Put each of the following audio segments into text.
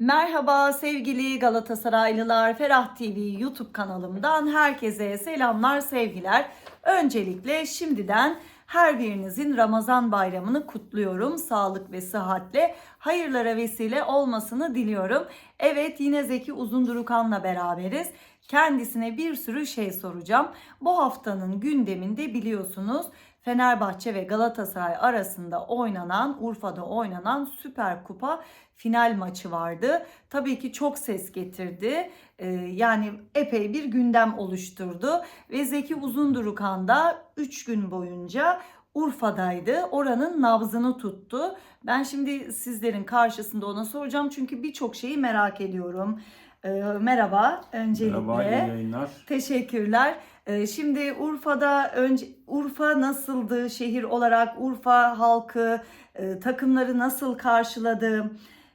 Merhaba sevgili Galatasaraylılar, Ferah TV YouTube kanalımdan herkese selamlar, sevgiler. Öncelikle şimdiden her birinizin Ramazan bayramını kutluyorum. Sağlık ve sıhhatle hayırlara vesile olmasını diliyorum. Evet yine Zeki Uzundurukan'la beraberiz. Kendisine bir sürü şey soracağım. Bu haftanın gündeminde biliyorsunuz Fenerbahçe ve Galatasaray arasında oynanan, Urfa'da oynanan Süper Kupa final maçı vardı. Tabii ki çok ses getirdi. Ee, yani epey bir gündem oluşturdu. Ve Zeki Uzundurukan da 3 gün boyunca Urfa'daydı. Oranın nabzını tuttu. Ben şimdi sizlerin karşısında ona soracağım çünkü birçok şeyi merak ediyorum. Ee, merhaba öncelikle. Merhaba, iyi yayınlar. Teşekkürler. Ee, Şimdi Urfa'da önce Urfa nasıldı şehir olarak? Urfa halkı e, takımları nasıl karşıladı?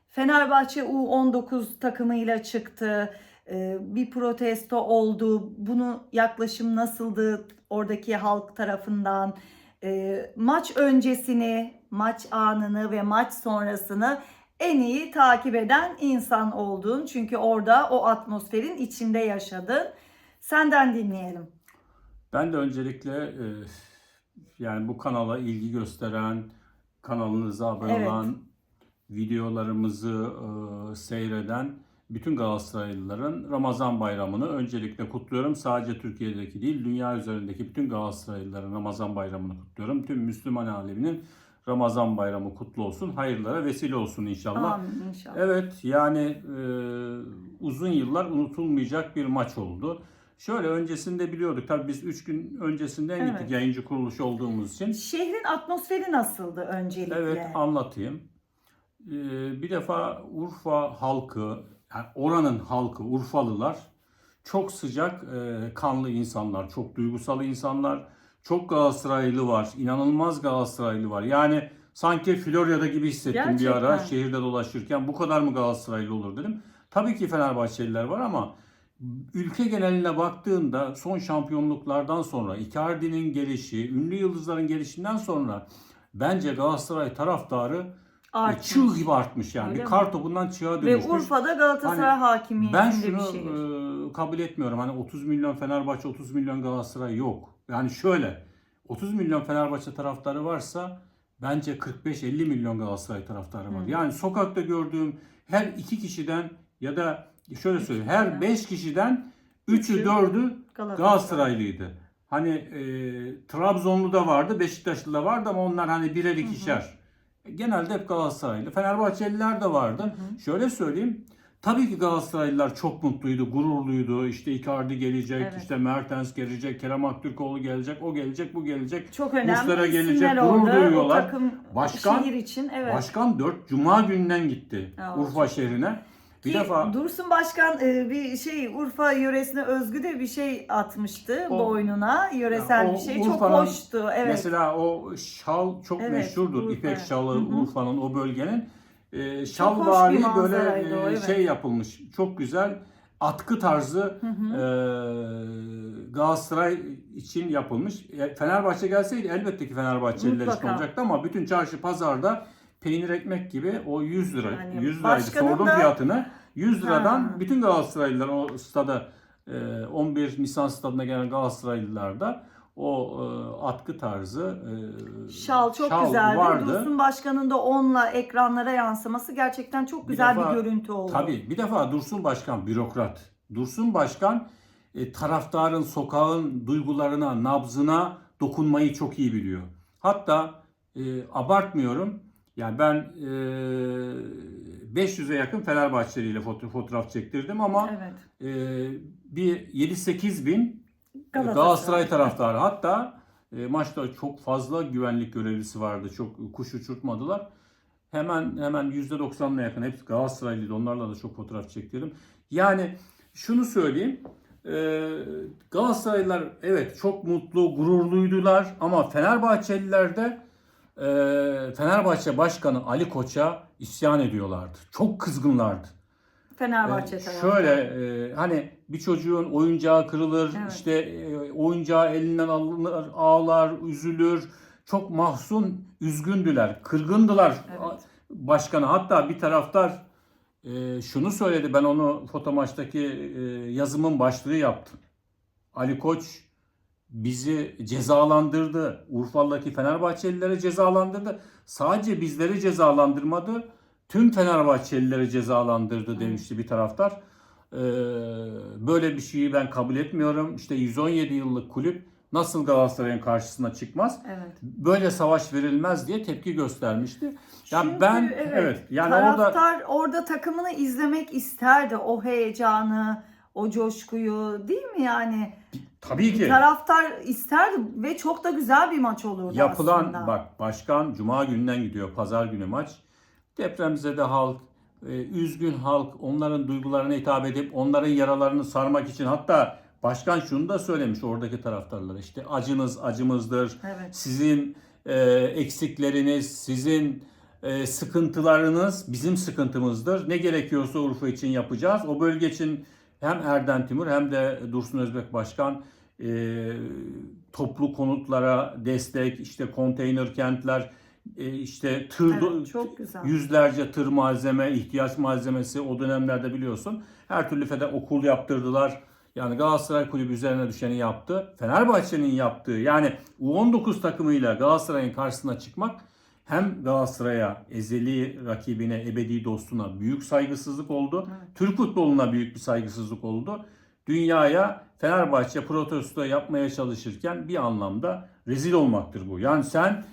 Fenerbahçe U19 takımıyla çıktı. Ee, Bir protesto oldu. Bunu yaklaşım nasıldı oradaki halk tarafından? Maç öncesini, maç anını ve maç sonrasını en iyi takip eden insan oldun. Çünkü orada o atmosferin içinde yaşadın. Senden dinleyelim. Ben de öncelikle e, yani bu kanala ilgi gösteren, kanalınıza abone Evet. olan, videolarımızı e, seyreden bütün Galatasaraylıların Ramazan bayramını öncelikle kutluyorum. Sadece Türkiye'deki değil, dünya üzerindeki bütün Galatasaraylıların Ramazan bayramını kutluyorum. Tüm Müslüman aleminin Ramazan bayramı kutlu olsun, hayırlara vesile olsun inşallah. Amin inşallah. Evet yani e, uzun yıllar unutulmayacak bir maç oldu. Şöyle öncesinde biliyorduk tabii biz 3 gün öncesinden Evet. gittik yayıncı kuruluş olduğumuz için. Şehrin atmosferi nasıldı öncelikle? Evet anlatayım. E, bir defa Urfa halkı, yani oranın halkı Urfalılar çok sıcak e, kanlı insanlar, çok duygusal insanlar. Çok Galatasaraylı var, inanılmaz Galatasaraylı var. Yani sanki Florya'da gibi hissettim bir ara Gerçekten. şehirde dolaşırken. Bu kadar mı Galatasaraylı olur dedim. Tabii ki Fenerbahçeliler var ama ülke geneline baktığında son şampiyonluklardan sonra Icardi'nin gelişi, ünlü yıldızların gelişinden sonra bence Galatasaray taraftarı Artmış. çığ gibi artmış yani. Öyle bir kar topundan çığa Ve dönüşmüş. Urfa'da Galatasaray Hani hakimiyetinde Ben şunu bir şehir. e, kabul etmiyorum. Hani 30 milyon Fenerbahçe, 30 milyon Galatasaray yok. Yani şöyle 30 milyon Fenerbahçe taraftarı varsa bence 45-50 milyon Galatasaray taraftarı var. Hı. Yani sokakta gördüğüm her iki kişiden ya da şöyle söyleyeyim her 5 kişiden 3'ü Üçü 4'ü Galatasaray. Galatasaraylıydı. Hani e, Trabzonlu da vardı, Beşiktaşlı da vardı ama onlar hani birer ikişer. Genelde hep Galatasaraylı. Fenerbahçeliler de vardı. Şöyle söyleyeyim. Tabii ki Galatasaraylılar çok mutluydu, gururluydu. İşte Icardi gelecek, Evet. işte Mertens gelecek, Kerem Aktürkoğlu gelecek, o gelecek, bu gelecek. Çok önemli Muslera gelecek, gurur oldu. O duyuyorlar. takım Başkan- şehir için evet. Başkan 4 Cuma gününden gitti Ya, Urfa şehrine. Bir Ki defa Dursun Başkan e, bir şey Urfa yöresine özgü de bir şey atmıştı O- boynuna. Yöresel Ya, o bir şey. Çok Urfa'nın hoştu. Evet. Mesela o şal çok Evet, meşhurdur. Urfa. İpek şalı Hı hı. Urfa'nın o bölgenin. Ee, hoş şal bir vari manzaraydı böyle o, e, evet. şey yapılmış. Çok güzel atkı tarzı Hı hı. e, Galatasaray için yapılmış. E, Fenerbahçe gelseydi elbette ki Fenerbahçeliler için olacaktı ama bütün çarşı pazarda peynir ekmek gibi o 100 lira. Yani 100 liraydı. Sordum da- fiyatını. 100 liradan Ha. bütün Galatasaraylılar o stada e, 11 Nisan stadına gelen Galatasaraylılar da o e, atkı tarzı e, Şal çok güzeldi. vardı. Dursun Başkan'ın da onunla ekranlara yansıması gerçekten çok Bir güzel bir, defa- görüntü oldu. Tabii bir defa Dursun Başkan bürokrat. Dursun Başkan e, taraftarın, sokağın duygularına, nabzına dokunmayı çok iyi biliyor. Hatta e, abartmıyorum. Yani ben e, 500'e yakın Fenerbahçeli ile foto- fotoğraf çektirdim ama Evet. e, bir 7-8 bin Galatasaray. Galatasaray taraftarı. Hatta e, maçta çok fazla güvenlik görevlisi vardı. Çok kuş uçurtmadılar. Hemen hemen %90'la yakın hepsi Galatasaraylıydı. Onlarla da çok fotoğraf çektirdim. Yani şunu söyleyeyim. E, Galatasaraylılar evet çok mutlu, gururluydular ama Fenerbahçeliler de e, Fenerbahçe Başkanı Ali Koç'a isyan ediyorlardı. Çok kızgınlardı. Fenerbahçe tarafı. Şöyle e, hani bir çocuğun oyuncağı kırılır, Evet. işte e, oyuncağı elinden alınır, ağlar, üzülür. Çok mahzun, üzgündüler, kırgındılar Evet. başkana. Hatta bir taraftar e, şunu söyledi. Ben onu foto maçtaki e, yazımın başlığı yaptım. Ali Koç bizi cezalandırdı. Urfa'daki Fenerbahçelileri cezalandırdı. Sadece bizleri cezalandırmadı. Tüm Fenerbahçelileri cezalandırdı demişti bir taraftar. Ee, böyle bir şeyi ben kabul etmiyorum. İşte 117 yıllık kulüp nasıl Galatasaray'ın karşısına çıkmaz? Evet. Böyle savaş verilmez diye tepki göstermişti. Ya Çünkü ben evet, yani taraftar orada orada... takımını izlemek isterdi. O heyecanı, o coşkuyu değil mi yani? tabii ki Taraftar isterdi ve çok da güzel bir maç olurdu Yapılan aslında. bak başkan cuma gününden gidiyor pazar günü maç. Depremzede halk, üzgün halk onların duygularına hitap edip onların yaralarını sarmak için hatta başkan şunu da söylemiş oradaki taraftarlara işte acınız acımızdır. Evet. Sizin e, eksikleriniz, sizin e, sıkıntılarınız bizim sıkıntımızdır. Ne gerekiyorsa Urfa için yapacağız. O bölge için hem Erden Timur hem de Dursun Özbek Başkan e, toplu konutlara destek, işte konteyner kentler, işte tır Evet, çok güzel. yüzlerce tır malzeme, ihtiyaç malzemesi o dönemlerde biliyorsun. Her türlü feda okul yaptırdılar. Yani Galatasaray Kulübü üzerine düşeni yaptı. Fenerbahçe'nin yaptığı yani U19 takımıyla Galatasaray'ın karşısına çıkmak hem Galatasaray'a ezeli rakibine, ebedi dostuna büyük saygısızlık oldu. Türk futboluna büyük bir saygısızlık oldu. Dünyaya Fenerbahçe protesto yapmaya çalışırken bir anlamda rezil olmaktır bu. Yani sen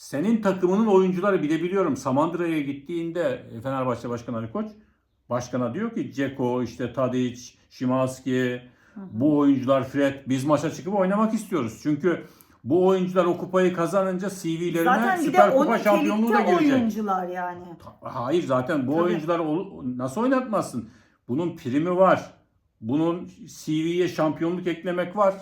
senin takımının oyuncuları bir de biliyorum Samandıra'ya gittiğinde Fenerbahçe Başkanı Ali Koç başkana diyor ki Ceko, işte Tadic, Şimanski, bu oyuncular Fred biz maça çıkıp oynamak istiyoruz. Çünkü bu oyuncular o kupayı kazanınca CV'lerine Zaten Süper Kupa şampiyonluğu da 12'likte girecek. oyuncular yani. Hayır zaten bu Tabii. oyuncular nasıl oynatmazsın? Bunun primi var. Bunun CV'ye şampiyonluk eklemek var.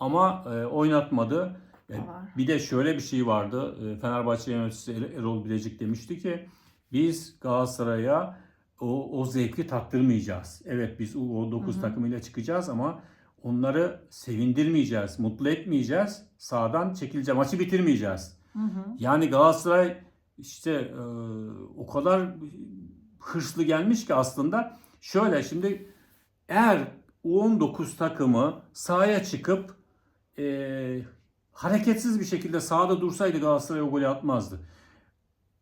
Ama e, oynatmadı. E, Var. bir de şöyle bir şey vardı. E, Fenerbahçe yöneticisi Er- Erol Bilecik demişti ki biz Galatasaray'a o, o zevki tattırmayacağız. Evet biz U19 takımıyla çıkacağız ama onları sevindirmeyeceğiz, mutlu etmeyeceğiz. Sağdan çekileceğiz, maçı bitirmeyeceğiz. Hı hı. Yani Galatasaray işte e, o kadar hırslı gelmiş ki aslında şöyle şimdi eğer U19 takımı sahaya çıkıp e, hareketsiz bir şekilde sahada dursaydı Galatasaray o golü atmazdı.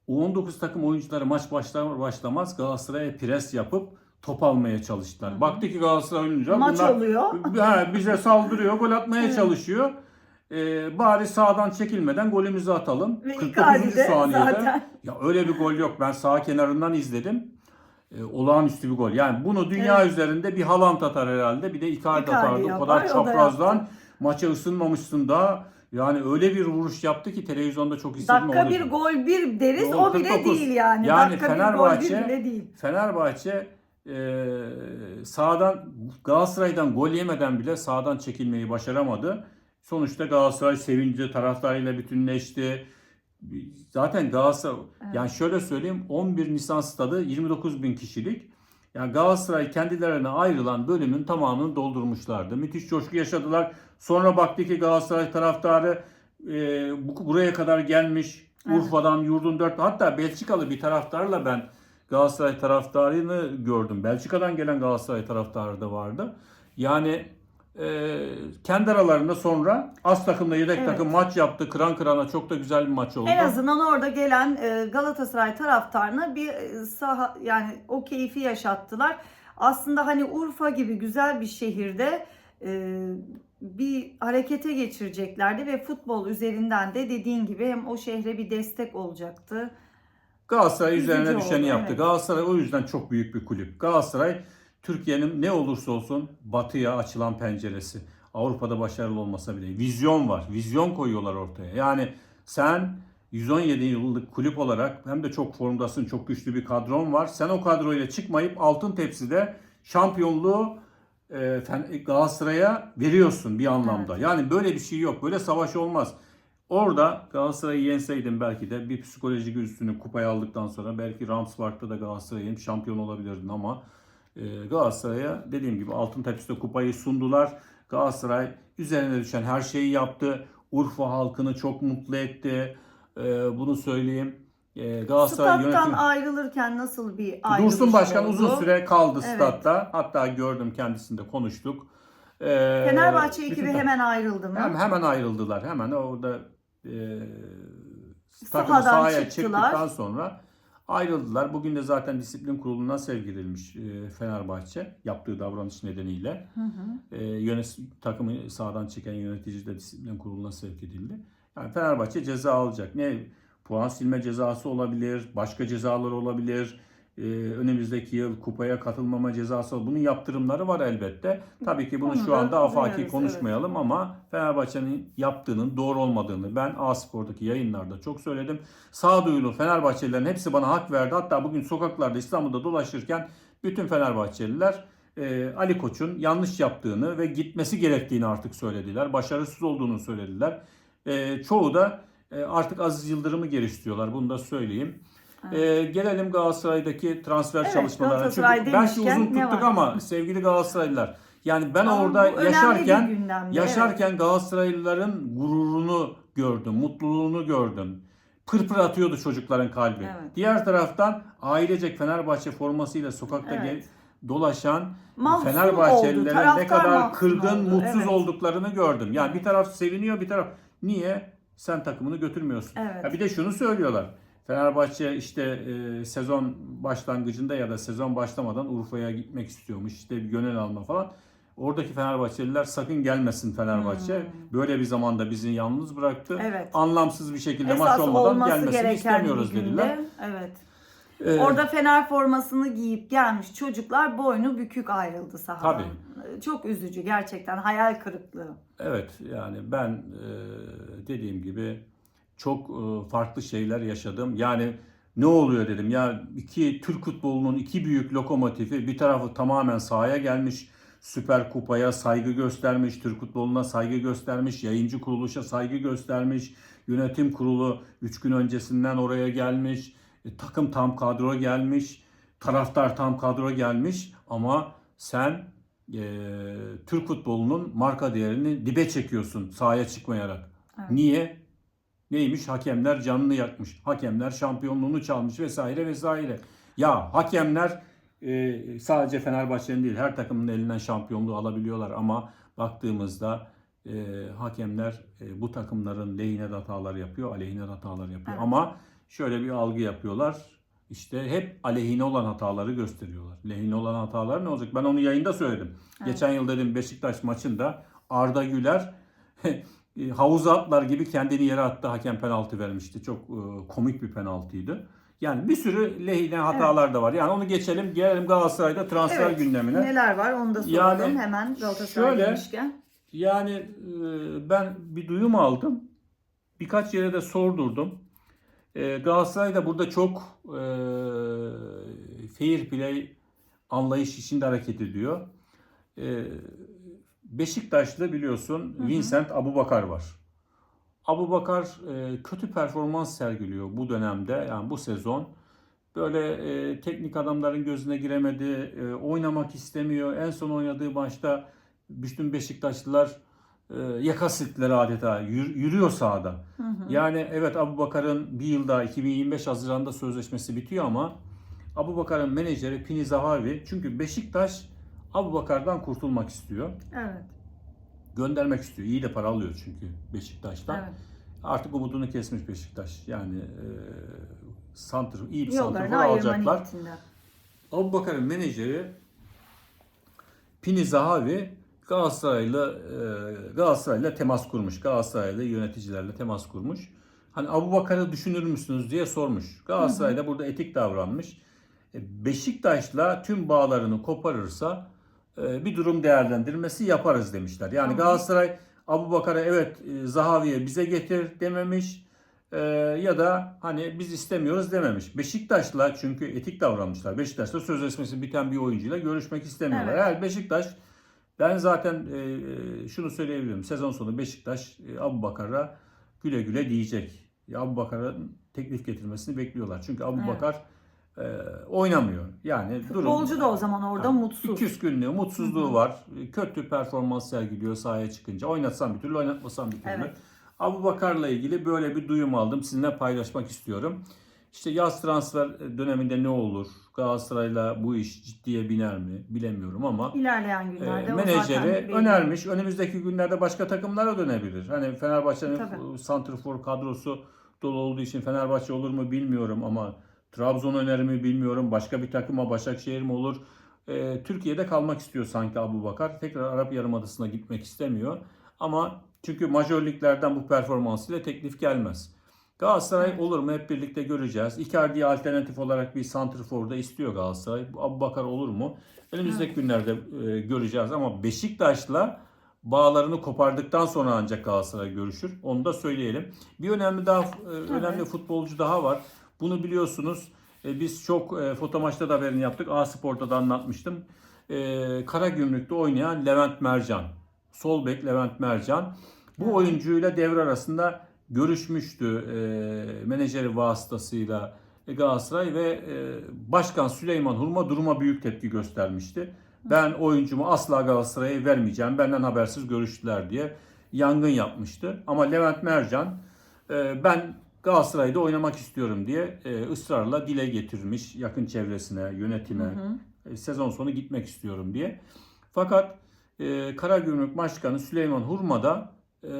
U19 takım oyuncuları maç başlar başlamaz Galatasaray'a pres yapıp top almaya çalıştılar. Baktı ki Galatasaray oynayacak. Maç bunlar- oluyor. Ha, bize saldırıyor, gol atmaya çalışıyor. Ee, bari sağdan çekilmeden golümüzü atalım. Ve 49. Icardi de saniyede. zaten. Ya öyle bir gol yok. Ben sağ kenarından izledim. Ee, olağanüstü bir gol. Yani bunu dünya Evet. üzerinde bir Haaland atar herhalde. Bir de Icardi, Icardi atardı. O yapar, kadar o da çaprazdan maça ısınmamışsın da yani öyle bir vuruş yaptı ki televizyonda çok istedim. Dakika bir gol bir deriz Gol o bile 49. değil yani. Yani Dakika bir Fenerbahçe- gol bir bile değil. Fenerbahçe e, sağdan Galatasaray'dan gol yemeden bile sağdan çekilmeyi başaramadı. Sonuçta Galatasaray sevinci taraftarıyla bütünleşti. Zaten Galatasaray yani şöyle söyleyeyim 11 Nisan stadı 29 bin kişilik. Yani Galatasaray kendilerine ayrılan bölümün tamamını doldurmuşlardı. Müthiş coşku yaşadılar. Sonra baktı ki Galatasaray taraftarı e, bu, buraya kadar gelmiş. Evet. Urfa'dan yurdun dört hatta Belçikalı bir taraftarla ben Galatasaray taraftarını gördüm. Belçika'dan gelen Galatasaray taraftarı da vardı. Yani e, kendi aralarında sonra az takımla yedek Evet. takım maç yaptı. Kıran kırana çok da güzel bir maç oldu. En azından orada gelen e, Galatasaray taraftarına bir e, saha yani o keyfi yaşattılar. Aslında hani Urfa gibi güzel bir şehirde e, bir harekete geçireceklerdi ve futbol üzerinden de dediğin gibi hem o şehre bir destek olacaktı. Galatasaray Üzücü üzerine düşeni oldu, yaptı. evet. Galatasaray o yüzden çok büyük bir kulüp. Galatasaray Türkiye'nin ne olursa olsun batıya açılan penceresi. Avrupa'da başarılı olmasa bile vizyon var. Vizyon koyuyorlar ortaya. Yani sen 117 yıllık kulüp olarak hem de çok formdasın, çok güçlü bir kadron var. Sen o kadroyla çıkmayıp altın tepside şampiyonluğu e, Galatasaray'a veriyorsun bir anlamda. Yani böyle bir şey yok. Böyle savaş olmaz. Orada Galatasaray'ı yenseydin belki de bir psikolojik üstünü kupayı aldıktan sonra belki Ramspark'ta da Galatasaray'ın şampiyon olabilirdin ama Galatasaray'a dediğim gibi altın tepside kupayı sundular. Galatasaray üzerine düşen her şeyi yaptı. Urfa halkını çok mutlu etti. E, bunu söyleyeyim. e, Galatasaray Stat'tan yönetim ayrılırken nasıl bir ayrılış Dursun Başkan oldu? uzun süre kaldı Evet. statta. Hatta gördüm kendisinde konuştuk. Ee, Fenerbahçe bütün ekibi ta- hemen ayrıldı mı? hem, hemen ayrıldılar. Hemen orada e, takımı sahaya çıktılar. çıktıktan sonra ayrıldılar. Bugün de zaten disiplin kuruluna sevk edilmiş e, Fenerbahçe yaptığı davranış nedeniyle. Hı hı. E, yönet, takımı sağdan çeken yönetici de disiplin kuruluna sevk edildi. Yani Fenerbahçe ceza alacak. Ne puan silme cezası olabilir, başka cezalar olabilir. E, önümüzdeki yıl kupaya katılmama cezası bunun yaptırımları var elbette. Tabii ki bunu Onu şu da anda afaki konuşmayalım ama Fenerbahçe'nin yaptığının doğru olmadığını ben A-Spor'daki yayınlarda çok söyledim. Sağduyulu Fenerbahçelilerin hepsi bana hak verdi. Hatta bugün sokaklarda İstanbul'da dolaşırken bütün Fenerbahçeliler e, Ali Koç'un yanlış yaptığını ve gitmesi gerektiğini artık söylediler. Başarısız olduğunu söylediler. E, çoğu da e, artık Aziz Yıldırım'ı geliştiriyorlar. Bunu da söyleyeyim. E, gelelim Galatasaray'daki transfer Evet, çalışmalarına. Çünkü belki uzun tuttuk ama sevgili Galatasaraylılar yani ben Ama orada yaşarken yaşarken Galatasaraylıların gururunu gördüm, mutluluğunu gördüm. Pırpır atıyordu çocukların kalbi. Evet. Diğer taraftan ailecek Fenerbahçe formasıyla sokakta Evet. dolaşan Mahzun oldu, Fenerbahçelilerin ne kadar kırgın, oldu, mutsuz evet. olduklarını gördüm. Yani bir taraf seviniyor, bir taraf niye sen takımını götürmüyorsun? Evet. Ya bir de şunu söylüyorlar. Fenerbahçe işte e, sezon başlangıcında ya da sezon başlamadan Urfa'ya gitmek istiyormuş. İşte bir gönül alma falan. Oradaki Fenerbahçeliler sakın gelmesin Fenerbahçe. Böyle bir zamanda bizi yalnız bıraktı. Hmm. Evet. Anlamsız bir şekilde maç Esas olmadan olması gelmesini istemiyoruz günde. dediler. Evet. Ee, Orada Fener formasını giyip gelmiş çocuklar boynu bükük ayrıldı sahadan. Çok üzücü gerçekten hayal kırıklığı. Evet yani ben e, dediğim gibi çok e, farklı şeyler yaşadım. Yani ne oluyor dedim ya iki Türk futbolunun iki büyük lokomotifi bir tarafı tamamen sahaya gelmiş. Süper Kupa'ya saygı göstermiş, Türk futboluna saygı göstermiş, yayıncı kuruluşa saygı göstermiş, yönetim kurulu 3 gün öncesinden oraya gelmiş, e, takım tam kadro gelmiş, taraftar tam kadro gelmiş ama sen e, Türk futbolunun marka değerini dibe çekiyorsun sahaya çıkmayarak. Evet. Niye? Neymiş? Hakemler canını yakmış. Hakemler şampiyonluğunu çalmış vesaire vesaire. Ya hakemler e, sadece Fenerbahçe'nin değil her takımın elinden şampiyonluğu alabiliyorlar ama baktığımızda e, hakemler e, bu takımların lehine de hatalar yapıyor, aleyhine de hatalar yapıyor. Evet. Ama şöyle bir algı yapıyorlar. İşte hep aleyhine olan hataları gösteriyorlar. Lehine olan hatalar ne olacak? Ben onu yayında söyledim. Evet. Geçen yıl dedim Beşiktaş maçında Arda Güler havuza atlar gibi kendini yere attı. Hakem penaltı vermişti. Çok e, komik bir penaltıydı. Yani bir sürü lehine hatalar da var. Yani onu geçelim. Gelelim Galatasaray'da transfer Evet, gündemine. Neler var onu da soralım Yani hemen Galatasaray şöyle- demişken. Yani e, ben bir duyum aldım. Birkaç yere de sordurdum. E, Galatasaray da burada çok e, fair play anlayış içinde hareket ediyor. E, Beşiktaş'ta biliyorsun Vincent Abubakar var. Abubakar e, kötü performans sergiliyor bu dönemde yani bu sezon. Böyle e, teknik adamların gözüne giremedi, e, oynamak istemiyor. En son oynadığı maçta bütün Beşiktaşlılar e, yaka silktiler adeta. Yür- yürüyor sahada. Yani evet Abu Bakar'ın bir yılda 2025 Haziran'da sözleşmesi bitiyor ama Abu Bakar'ın menajeri Pini Zahavi çünkü Beşiktaş Abu Bakar'dan kurtulmak istiyor. Evet. Göndermek istiyor. İyi de para alıyor çünkü Beşiktaş'tan. Evet. Artık umudunu kesmiş Beşiktaş. Yani e, santr, iyi bir santrfor alacaklar. Abu Bakar'ın menajeri Pini Zahavi Galatasaray'la e, Galatasaray'la temas kurmuş. Galatasaray'la yöneticilerle temas kurmuş. Hani Abu Bakar'ı düşünür müsünüz diye sormuş. Galatasaray da burada etik davranmış. E, Beşiktaş'la tüm bağlarını koparırsa bir durum değerlendirmesi yaparız demişler. Yani Tamam. Galatasaray Abu Bakar'a evet e, Zahavi'ye bize getir dememiş. E, ya da hani biz istemiyoruz dememiş. Beşiktaş'la çünkü etik davranmışlar. Beşiktaş'la sözleşmesi biten bir oyuncuyla görüşmek istemiyorlar. Evet. Eğer Beşiktaş ben zaten e, şunu söyleyebilirim. Sezon sonu Beşiktaş e, Abu Bakar'a güle güle diyecek. Abu Bakar'ın teklif getirmesini bekliyorlar. Çünkü Abu Evet. Bakar e, oynamıyor. Yani Futbolcu da o zaman orada Ha, mutsuz. küskünlüğü, mutsuzluğu var. Kötü performans sergiliyor sahaya çıkınca. Oynatsam bir türlü, oynatmasam bir türlü. Evet. Abu Bakar'la ilgili böyle bir duyum aldım. Sizinle paylaşmak istiyorum. İşte yaz transfer döneminde ne olur? Galatasaray'la bu iş ciddiye biner mi? Bilemiyorum ama İlerleyen e, günlerde zaten menajeri önermiş. Önümüzdeki günlerde başka takımlara dönebilir. Hani Fenerbahçe'nin santrfor kadrosu dolu olduğu için Fenerbahçe olur mu bilmiyorum ama Trabzon öner mi bilmiyorum. Başka bir takıma Başakşehir mi olur? E, Türkiye'de kalmak istiyor sanki Abu Bakar. Tekrar Arap Yarımadası'na gitmek istemiyor. Ama çünkü majörliklerden bu performansıyla teklif gelmez. Galatasaray Evet. olur mu hep birlikte göreceğiz. Icardi'ye alternatif olarak bir santrfor da istiyor Galatasaray. Bu Abu Bakar olur mu? Önümüzdeki günlerde e, göreceğiz ama Beşiktaş'la bağlarını kopardıktan sonra ancak Galatasaray görüşür. Onu da söyleyelim. Bir önemli daha e, önemli futbolcu daha var. Bunu biliyorsunuz. E, biz çok e, foto maçta da haberini yaptık. A Spor'da da anlatmıştım. E, Karagümrük'te oynayan Levent Mercan. Sol bek Levent Mercan. Bu oyuncuyla devre arasında görüşmüştü e, menajeri vasıtasıyla Galatasaray ve e, Başkan Süleyman Hurma duruma büyük tepki göstermişti. Ben oyuncumu asla Galatasaray'a vermeyeceğim. Benden habersiz görüştüler diye yangın yapmıştı. Ama Levent Mercan e, ben Galatasaray'da oynamak istiyorum diye e, ısrarla dile getirmiş yakın çevresine, yönetime. Hı hı. E, sezon sonu gitmek istiyorum diye. Fakat e, Karagümrük Başkanı Süleyman Hurma da e,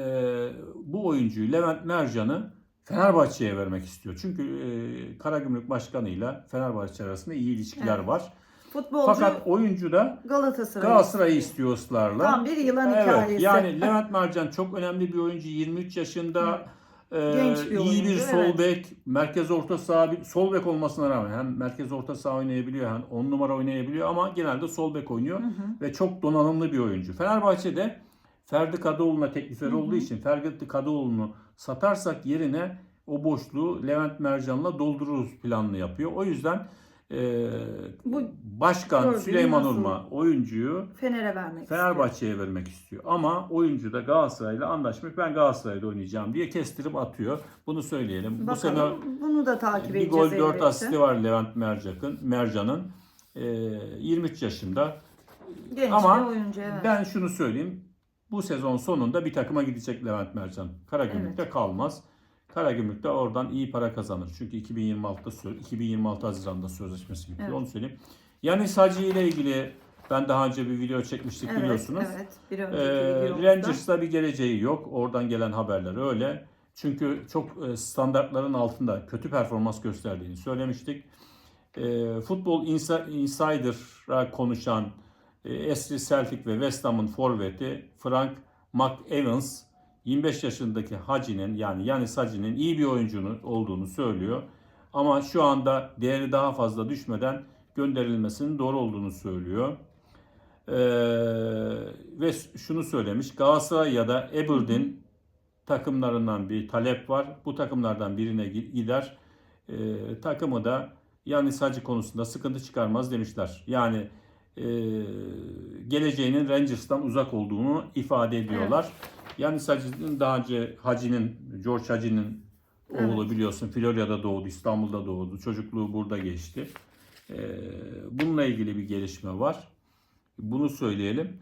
bu oyuncuyu Levent Mercan'ı Fenerbahçe'ye vermek istiyor. Çünkü e, Karagümrük Başkanı ile Fenerbahçe arasında iyi ilişkiler Evet. var. Futbolcu Fakat oyuncu da Galatasaray. Galatasaray'ı istiyor ısrarla. Tam bir yılan Evet, hikayesi. yani Levent Mercan çok önemli bir oyuncu. 23 yaşında e, Genç bir iyi bir sol evet. bek, merkez orta saha, sol bek olmasına rağmen hem merkez orta saha oynayabiliyor hem 10 numara oynayabiliyor ama genelde sol bek oynuyor Hı hı. ve çok donanımlı bir oyuncu. Fenerbahçe'de Ferdi Kadıoğlu'na teklifleri Hı hı. olduğu için Ferdi Kadıoğlu'nu satarsak yerine o boşluğu Levent Mercan'la doldururuz planını yapıyor. O yüzden e, Bu Başkan gördüğün Süleyman nasıl? Urma oyuncuyu Fener'e vermek istiyor. Fenerbahçe'ye vermek istiyor. Ama oyuncu da Galatasaray'la anlaşmış. Ben Galatasaray'da oynayacağım diye kestirip atıyor. Bunu söyleyelim. Bu sene Bakalım bunu da takip bir edeceğiz gol 4 elbette. asisti var Levent Mercan'ın. Mercan'ın. Ee, 23 yaşında. Genç Ama bir oyuncu evet. Ben şunu söyleyeyim. Bu sezon sonunda bir takıma gidecek Levent Mercan. Karagümrük'te kalmaz. Karagümrük'te oradan iyi para kazanır. Çünkü 2026'da söz, 2026 Haziran'da sözleşmesi bitiyor. Evet. Onu söyleyeyim. Yani Hacı ile ilgili ben daha önce bir video çekmiştik evet, biliyorsunuz. Evet, bir Ee. Rangers'ta bir geleceği yok. Oradan gelen haberler öyle. Çünkü çok e, standartların altında kötü performans gösterdiğini söylemiştik. E, Futbol Insider'a konuşan e, eski Celtic ve West Ham'ın forveti Frank McEvans 25 yaşındaki Hacı'nin yani Yanis Hacı'nin iyi bir oyuncunun olduğunu söylüyor. Ama şu anda değeri daha fazla düşmeden gönderilmesinin doğru olduğunu söylüyor. Ee, ve şunu söylemiş. Galatasaray ya da Aberdeen takımlarından bir talep var. Bu takımlardan birine gi- gider. Ee, takımı da Yanis Hacı konusunda sıkıntı çıkarmaz demişler. Yani e, geleceğinin Rangers'tan uzak olduğunu ifade ediyorlar. Yanis Hacı'nın daha önce Hacı'nin, George Hacı'nın oğlu biliyorsun Florya'da doğdu, İstanbul'da doğdu. Çocukluğu burada geçti. Ee, bununla ilgili bir gelişme var. Bunu söyleyelim.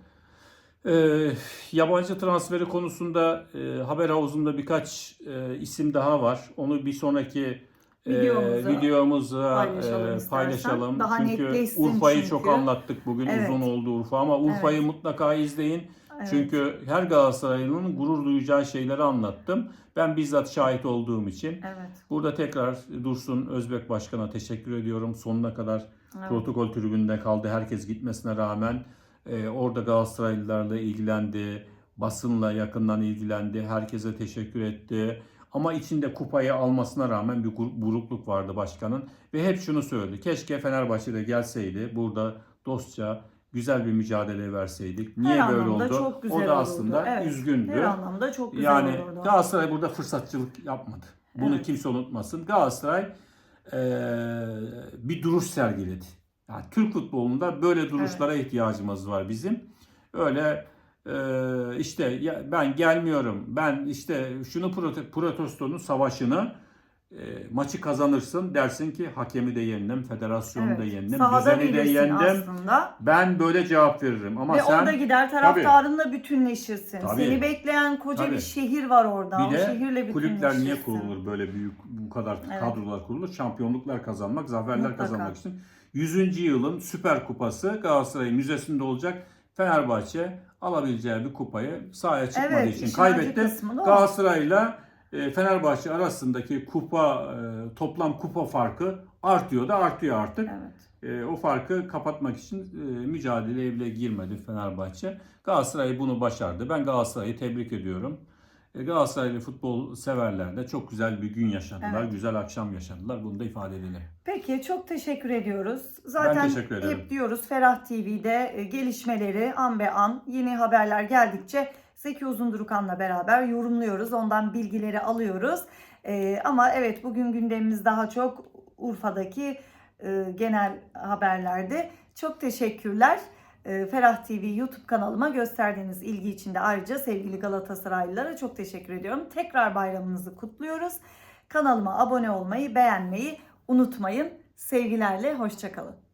Ee, yabancı transferi konusunda e, haber havuzunda birkaç e, isim daha var. Onu bir sonraki e, Videomuza paylaşalım e, paylaşalım. Daha çünkü Urfa'yı çünkü. çok anlattık bugün. Evet. Uzun oldu Urfa ama Urfa'yı Evet. mutlaka izleyin. Evet. Çünkü her Galatasaraylı'nın gurur duyacağı şeyleri anlattım. Ben bizzat şahit olduğum için. Evet. Burada tekrar Dursun Özbek Başkan'a teşekkür ediyorum. Sonuna kadar Evet. protokol tribünde kaldı. Herkes gitmesine rağmen e, orada Galatasaraylılarla ilgilendi. Basınla yakından ilgilendi. Herkese teşekkür etti. Ama içinde kupayı almasına rağmen bir burukluk vardı başkanın. Ve hep şunu söyledi. Keşke Fenerbahçe'de gelseydi. Burada dostça güzel bir mücadele verseydik. Niye Her böyle oldu? çok güzel o da olurdu. aslında Evet. üzgündü. Her anlamda çok güzel Yani olurdu. Galatasaray burada fırsatçılık yapmadı. Bunu Evet. kimse unutmasın. Galatasaray eee, bir duruş sergiledi. Yani Türk futbolunda böyle duruşlara ihtiyacımız var bizim. Öyle eee, işte ya ben gelmiyorum. Ben işte şunu prote- protestonun savaşını e, maçı kazanırsın dersin ki hakemi de yendim, federasyonu da yendim, Sahada düzeni de yendim. aslında. Ben böyle cevap veririm ama Ve sen orada gider taraftarınla bütünleşirsin. Tabii. Seni bekleyen koca Tabii. bir şehir var orada. bir o de şehirle kulüpler niye kurulur böyle büyük bu kadar Evet. kadrolar kurulur? Şampiyonluklar kazanmak, zaferler Mutlaka. kazanmak için. 100. yılın Süper Kupası Galatasaray Müzesi'nde olacak. Fenerbahçe alabileceği bir kupayı sahaya çıkmadığı Evet, için kaybetti. Galatasaray'la e, Fenerbahçe arasındaki kupa e, toplam kupa farkı artıyor da artıyor artık. Evet. E, o farkı kapatmak için mücadeleye bile girmedi Fenerbahçe. Galatasaray bunu başardı. Ben Galatasaray'ı tebrik ediyorum. E, Galatasaraylı futbol severler de çok güzel bir gün yaşadılar. Evet. Güzel akşam yaşadılar. Bunu da ifade edelim. Peki çok teşekkür ediyoruz. Zaten teşekkür ederim. hep diyoruz Ferah TV'de e, gelişmeleri an be an yeni haberler geldikçe Zeki Uzundurukan'la beraber yorumluyoruz. Ondan bilgileri alıyoruz. E, ama evet bugün gündemimiz daha çok Urfa'daki e, genel haberlerde. Çok teşekkürler. E, Ferah TV YouTube kanalıma gösterdiğiniz ilgi için de ayrıca sevgili Galatasaraylılara çok teşekkür ediyorum. Tekrar bayramınızı kutluyoruz. Kanalıma abone olmayı, beğenmeyi unutmayın. Sevgilerle hoşçakalın.